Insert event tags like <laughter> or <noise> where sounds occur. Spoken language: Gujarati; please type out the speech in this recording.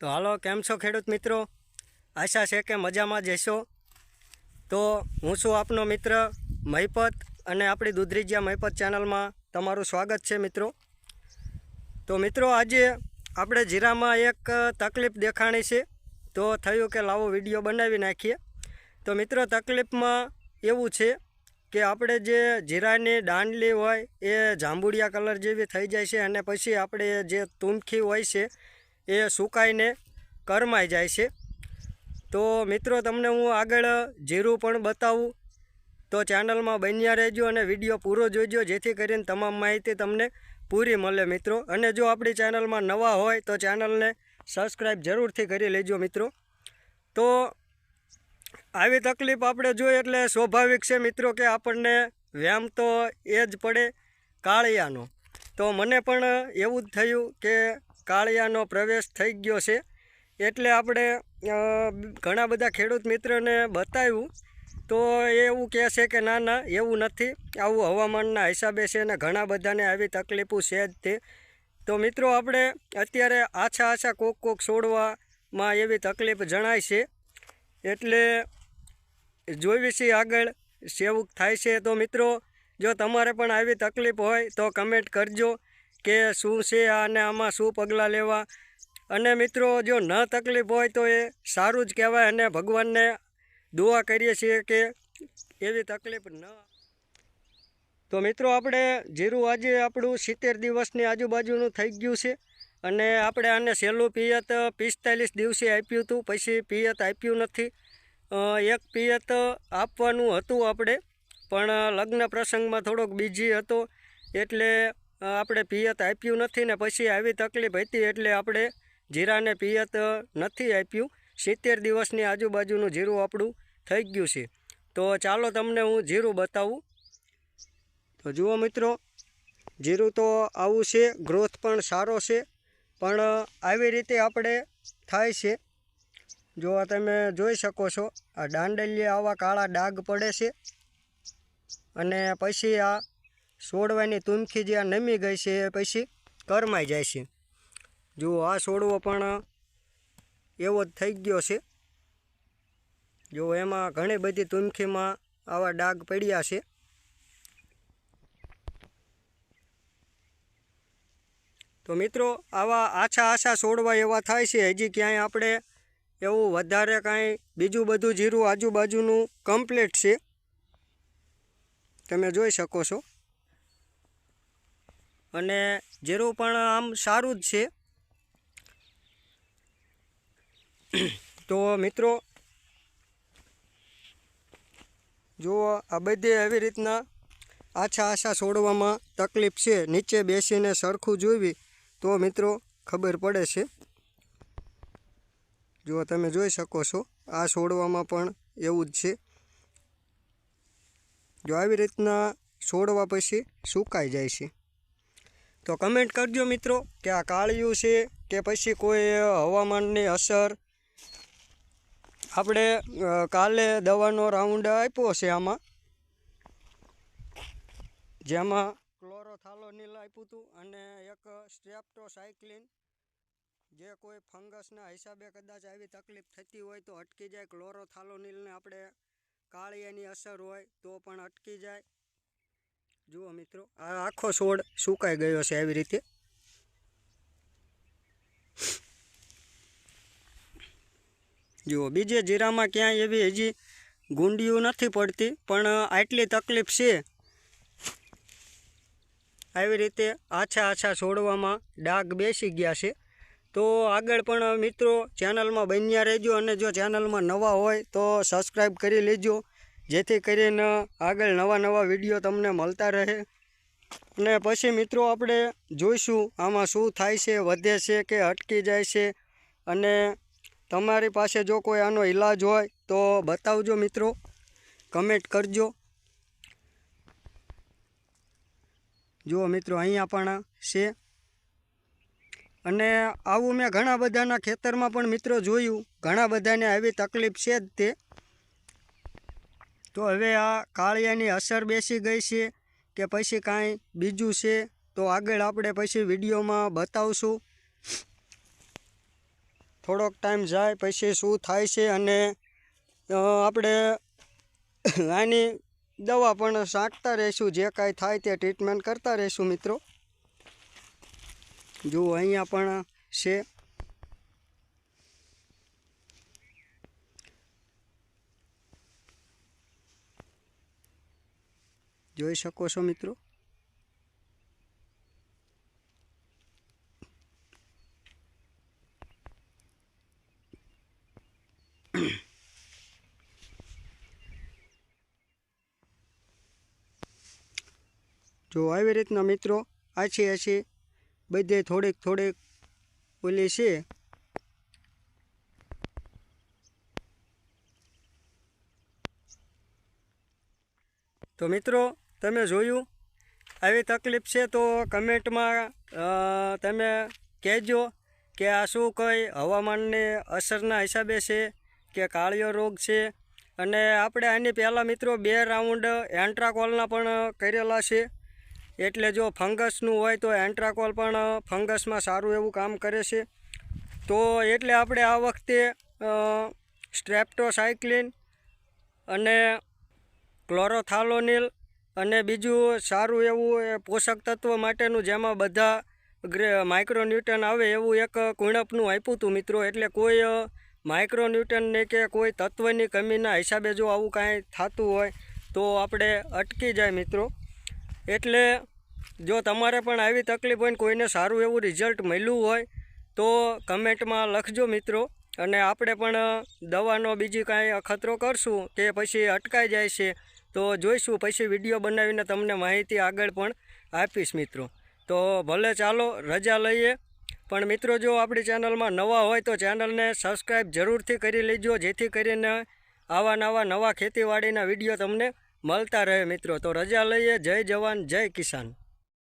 તો હાલો, કેમ છો ખેડૂત મિત્રો? આશા છે કે મજામાં જશો તો હું છું આપનો મિત્ર મહિપત અને આપણી દૂધરીજિયા મહિપત ચેનલમાં તમારું સ્વાગત છે મિત્રો. તો મિત્રો, આજે આપણે જીરામાં એક તકલીફ દેખાણી છે. તો થયું કે લાવો વીડિયો બનાવી નાખીએ. તો મિત્રો, તકલીફમાં એવું છે કે આપણે જે જીરાની દાંડલી હોય એ જાંબુડિયા કલર જેવી થઈ જાય છે અને પછી આપણે જે તુમખી હોય છે એ સુકાઈને કરમાઈ જાય છે. તો મિત્રો, તમને હું આગળ જીરું પણ બતાવું. તો ચેનલમાં બન્યા રહેજો અને વીડિયો પૂરો જોઈજો જેથી કરીને તમામ માહિતી તમને પૂરી મળે મિત્રો. અને જો આપણી ચેનલમાં નવા હોય, તો ચેનલને સબસ્ક્રાઈબ જરૂરથી કરી લેજો મિત્રો. તો આવી તકલીફ આપણે જોઈએ એટલે સ્વાભાવિક છે મિત્રો કે આપણને વ્યાયામ તો એ જ પડે કાળિયાનો. તો મને પણ એવું જ થયું કે કાળિયાનો પ્રવેશ થઈ ગયો છે. એટલે આપણે ઘણા બધા ખેડૂત મિત્રોને બતાવ્યું. તો એવું કહે છે કે, ના ના, એવું નથી. આવું હવામાનના હિસાબે છે ને ઘણા બધાને આવી તકલીફો છે જ તે. તો મિત્રો, આપણે અત્યારે આછા આછા કોક કોક છોડવામાં એવી તકલીફ જણાય છે. એટલે જોઈવી છીએ આગળ સેવું થાય છે. તો મિત્રો, જો તમારે પણ આવી તકલીફ હોય તો કમેન્ટ કરજો. કે શું છે અને આમાં શું પગલાં લેવા? અને મિત્રો, જો ન તકલીફ હોય તો એ સારું જ કહેવાય અને ભગવાનને દુઆ કરીએ છીએ કે એવી તકલીફ ન તો મિત્રો, આપણે જીરું આજે આપણું સિત્તેર દિવસની આજુબાજુનું થઈ ગયું છે અને આપણે આને સહેલું પિયત પિસ્તાલીસ દિવસે આપ્યું હતું, પછી પિયત આપ્યું નથી. એક પિયત આપવાનું હતું આપણે, પણ લગ્ન પ્રસંગમાં થોડોક બીજી હતો, એટલે આપણે પિયત આપ્યું નથી ને પછી આવી તકલીફ હતી એટલે આપણે જીરાને પિયત નથી આપ્યું. સિત્તેર દિવસની આજુબાજુનું જીરું આપણું થઈ ગયું છે. તો ચાલો તમને હું જીરું બતાવું. તો જુઓ મિત્રો, જીરું તો આવું છે, ગ્રોથ પણ સારો છે, પણ આવી રીતે આપણે થાય છે. જો તમે જોઈ શકો છો, આ દાંડલીએ આવા કાળા ડાઘ પડે છે. અને પછી આ છોડવાની તુમખી જે આ નમી ગઈ છે એ પછી કરમાઈ જાય છે. જુઓ, આ છોડવો પણ એવો જ થઈ ગયો છે. જો એમાં ઘણી બધી તુમખીમાં આવા ડાઘ પડ્યા છે. તો મિત્રો, આવા આછા આછા છોડવા એવા થાય છે, હજી ક્યાંય આપણે એવું વધારે કાંઈ બીજું બધું જીરું આજુબાજુનું કમ્પ્લીટ છે. તમે જોઈ શકો છો. અને જીરું પણ આમ સારું જ છે. તો મિત્રો, જુઓ, આ બધે એવી રીતના આછા આછા છોડવામાં તકલીફ છે. નીચે બેસીને સરખું જોવી તો મિત્રો ખબર પડે છે. જો તમે જોઈ શકો છો, આ છોડવામાં પણ એવું જ છે. જો આવી રીતના છોડવા પછી સુકાઈ જાય છે. તો કમેન્ટ કરજો મિત્રો, કે આ કાળિયું છે કે પછી કોઈ હવામાનની અસર? આપણે કાલે દવાનો રાઉન્ડ આપ્યો છે આમાં. જેમાં ક્લોરોથાલોનિલ આપ્યું હતું અને એક સ્ટ્રેપ્ટોસાયક્લિન જે કોઈ ફંગસના હિસાબે કદાચ આવી તકલીફ થતી હોય તો અટકી જાય. ક્લોરોથાલોનિલને આપણે કાળિયાની અસર હોય તો પણ અટકી જાય. જુઓ મિત્રો, આ આખો છોડ સુકાઈ ગયો છે આવી રીતે. જુઓ, બીજે જીરામાં ક્યાંય એવી હજી ગુંડિયું નથી પડતી, પણ આટલી તકલીફ છે. આવી રીતે આછા આછા છોડવામાં ડાઘ બેસી ગયા છે. તો આગળ પણ મિત્રો ચેનલમાં બન્યા રહેજો અને જો ચેનલમાં નવા હોય તો સબસ્ક્રાઈબ કરી લેજો. જેથી કરીને આગળ નવા નવા વીડિયો તમને મળતા રહે. અને પછી મિત્રો આપણે જોઈશું આમાં શું થાય છે, વધે છે કે અટકી જાય છે. અને તમારી પાસે જો કોઈ આનો ઈલાજ હોય તો બતાવજો મિત્રો. કમેન્ટ કરજો. જુઓ મિત્રો અહીંયા પણ છે. અને આવું મેં ઘણા બધાના ખેતરમાં પણ મિત્રો જોયું. ઘણા બધાને આવી તકલીફ છે જ તે. તો હવે આ કાળિયાની અસર બેસી ગઈ છે કે પછી કાંઈ બીજું છે, તો આગળ આપણે પછી વિડીયોમાં બતાવશું. થોડોક ટાઈમ જાય, પછી શું થાય છે અને આપણે આની દવા પણ સાંકતા રહીશું, જે કાંઈ થાય તે ટ્રીટમેન્ટ કરતા રહીશું મિત્રો. જુઓ, અહીંયા પણ છે. જોઈ શકો છો મિત્રો. <clears throat> જો આવી રીતના મિત્રો આછી આછી બધે થોડીક થોડીક ઓલી છે. તો મિત્રો તમે જોયું? આવી તકલીફ છે તો કમેન્ટમાં તમે કહેજો કે આ શું કંઈ હવામાનની અસરના હિસાબે છે કે કાળિયો રોગ છે? અને આપણે આની પહેલાં મિત્રો બે રાઉન્ડ એન્ટ્રાકોલના પણ કરેલા છે. એટલે જો ફંગસનું હોય તો એન્ટ્રાકોલ પણ ફંગસમાં સારું એવું કામ કરે છે. તો એટલે આપણે આ વખતે સ્ટ્રેપ્ટોસાયક્લિન અને ક્લોરોથાલોનિલ અને બીજું સારું એવું પોષક તત્વ માટેનું જેમાં બધા માઇક્રોન્યુટન આવે એવું એક કુણપનું આપ્યું હતું મિત્રો, એટલે કોઈ માઇક્રોન્યુટનને કે કોઈ તત્વની કમીના હિસાબે જો આવું કાંઈ થતું હોય તો આપણે અટકી જાય મિત્રો. એટલે જો તમારે પણ આવી તકલીફ હોય ને કોઈને સારું એવું રિઝલ્ટ મળ્યું હોય તો કમેન્ટમાં લખજો મિત્રો, અને આપણે પણ દવાનો બીજી કાંઈ અખતરો કરશું કે પછી અટકાઈ જાય છે. તો જોઈશું. પછી વીડિયો બનાવીને તમને માહિતી આગળ પણ આપીશ મિત્રો. તો ભલે ચાલો, રજા લઈએ. પણ મિત્રો, જો આપણી ચેનલમાં નવા હોય તો ચેનલને સબસ્ક્રાઈબ જરૂરથી કરી લેજો. જેથી કરીને આવા નવા નવા ખેતીવાડીના વીડિયો તમને મળતા રહે મિત્રો. તો રજા લઈએ. જય જવાન, જય કિસાન.